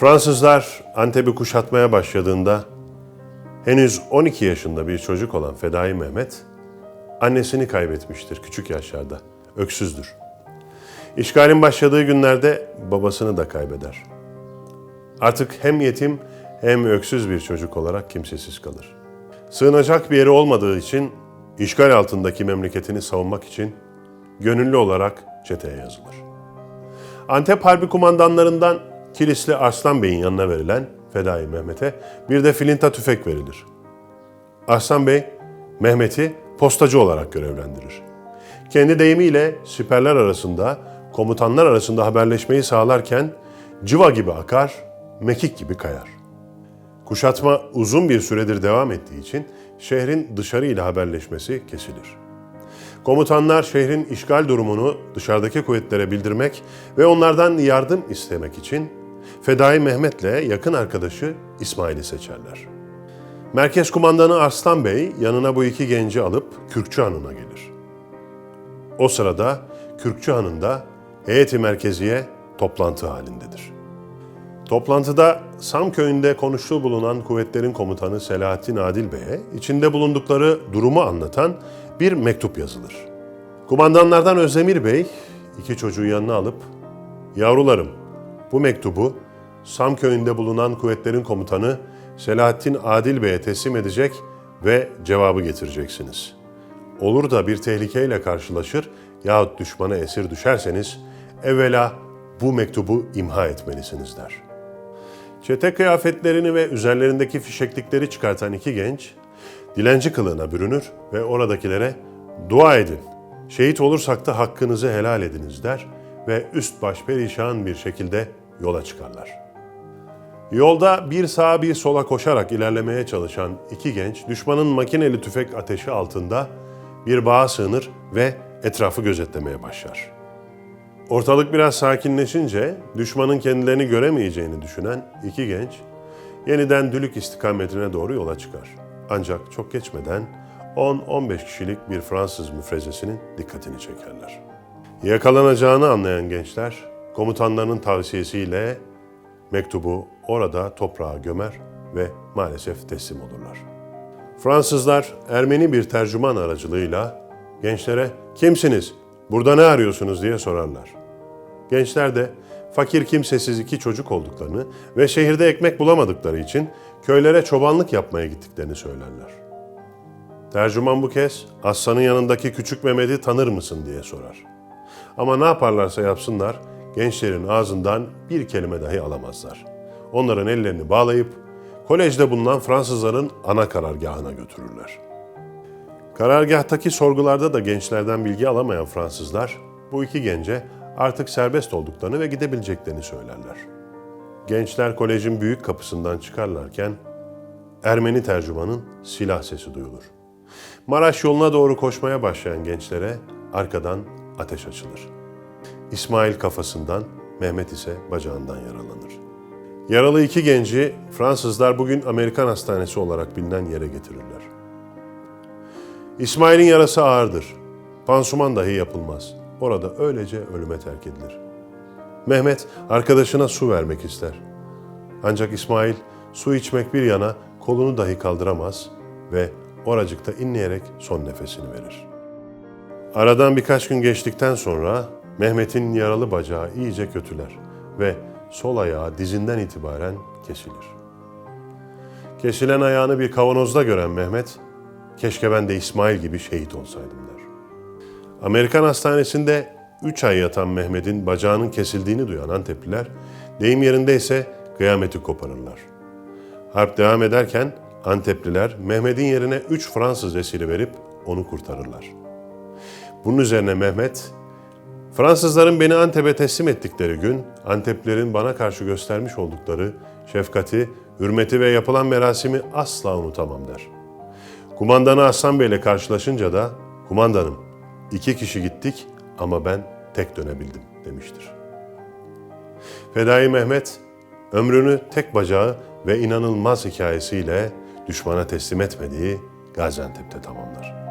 Fransızlar Antep'i kuşatmaya başladığında henüz 12 yaşında bir çocuk olan Fedai Mehmet annesini kaybetmiştir küçük yaşlarda. Öksüzdür. İşgalin başladığı günlerde babasını da kaybeder. Artık hem yetim hem öksüz bir çocuk olarak kimsesiz kalır. Sığınacak bir yeri olmadığı için işgal altındaki memleketini savunmak için gönüllü olarak çeteye yazılır. Antep Harbi kumandanlarından Kilisli Arslan Bey'in yanına verilen Fedai Mehmet'e bir de filinta tüfek verilir. Arslan Bey, Mehmet'i postacı olarak görevlendirir. Kendi deyimiyle siperler arasında, komutanlar arasında haberleşmeyi sağlarken cıva gibi akar, mekik gibi kayar. Kuşatma uzun bir süredir devam ettiği için şehrin dışarı ile haberleşmesi kesilir. Komutanlar şehrin işgal durumunu dışarıdaki kuvvetlere bildirmek ve onlardan yardım istemek için Fedai Mehmet'le yakın arkadaşı İsmail'i seçerler. Merkez kumandanı Arslan Bey yanına bu iki genci alıp Kürkçü Hanı'na gelir. O sırada Kürkçü Hanı'nda heyeti merkeziye toplantı halindedir. Toplantıda Sam köyünde konuştuğu bulunan kuvvetlerin komutanı Selahattin Adil Bey'e içinde bulundukları durumu anlatan bir mektup yazılır. Kumandanlardan Özdemir Bey iki çocuğu yanına alıp "Yavrularım, bu mektubu Sam köyünde bulunan kuvvetlerin komutanı Selahattin Adil Bey'e teslim edecek ve cevabı getireceksiniz. Olur da bir tehlikeyle karşılaşır yahut düşmana esir düşerseniz evvela bu mektubu imha etmelisiniz der. Çete kıyafetlerini ve üzerlerindeki fişeklikleri çıkartan iki genç, dilenci kılığına bürünür ve oradakilere dua edin, şehit olursak da hakkınızı helal ediniz der ve üst baş perişan bir şekilde yola çıkarlar. Yolda bir sağa bir sola koşarak ilerlemeye çalışan iki genç düşmanın makineli tüfek ateşi altında bir bağa sığınır ve etrafı gözetlemeye başlar. Ortalık biraz sakinleşince düşmanın kendilerini göremeyeceğini düşünen iki genç yeniden Dülük istikametine doğru yola çıkar. Ancak çok geçmeden 10-15 kişilik bir Fransız müfrezesinin dikkatini çekerler. Yakalanacağını anlayan gençler komutanlarının tavsiyesiyle mektubu orada toprağa gömer ve maalesef teslim olurlar. Fransızlar Ermeni bir tercüman aracılığıyla gençlere kimsiniz, burada ne arıyorsunuz diye sorarlar. Gençler de fakir kimsesiz iki çocuk olduklarını ve şehirde ekmek bulamadıkları için köylere çobanlık yapmaya gittiklerini söylerler. Tercüman bu kez Aslan'ın yanındaki küçük Mehmet'i tanır mısın diye sorar. Ama ne yaparlarsa yapsınlar gençlerin ağzından bir kelime dahi alamazlar. Onların ellerini bağlayıp kolejde bulunan Fransızların ana karargahına götürürler. Karargahtaki sorgularda da gençlerden bilgi alamayan Fransızlar bu iki gence artık serbest olduklarını ve gidebileceklerini söylerler. Gençler kolejin büyük kapısından çıkarlarken Ermeni tercümanın silah sesi duyulur. Maraş yoluna doğru koşmaya başlayan gençlere arkadan ateş açılır. İsmail kafasından, Mehmet ise bacağından yaralanır. Yaralı iki genci Fransızlar bugün Amerikan hastanesi olarak bilinen yere getirirler. İsmail'in yarası ağırdır. Pansuman dahi yapılmaz. Orada öylece ölüme terk edilir. Mehmet arkadaşına su vermek ister. Ancak İsmail su içmek bir yana kolunu dahi kaldıramaz ve oracıkta inleyerek son nefesini verir. Aradan birkaç gün geçtikten sonra Mehmet'in yaralı bacağı iyice kötüler ve sol ayağı dizinden itibaren kesilir. Kesilen ayağını bir kavanozda gören Mehmet, keşke ben de İsmail gibi şehit olsaydım der. Amerikan hastanesinde 3 ay yatan Mehmet'in bacağının kesildiğini duyan Antepliler, deyim yerinde ise kıyameti koparırlar. Harp devam ederken Antepliler Mehmet'in yerine 3 Fransız esiri verip onu kurtarırlar. Bunun üzerine Mehmet, Fransızların beni Antep'e teslim ettikleri gün, Anteplilerin bana karşı göstermiş oldukları şefkati, hürmeti ve yapılan merasimi asla unutamam der. Kumandanı Aslan Bey ile karşılaşınca da, kumandanım iki kişi gittik ama ben tek dönebildim demiştir. Fedai Mehmet, ömrünü tek bacağı ve inanılmaz hikayesiyle düşmana teslim etmediği Gaziantep'te tamamlar.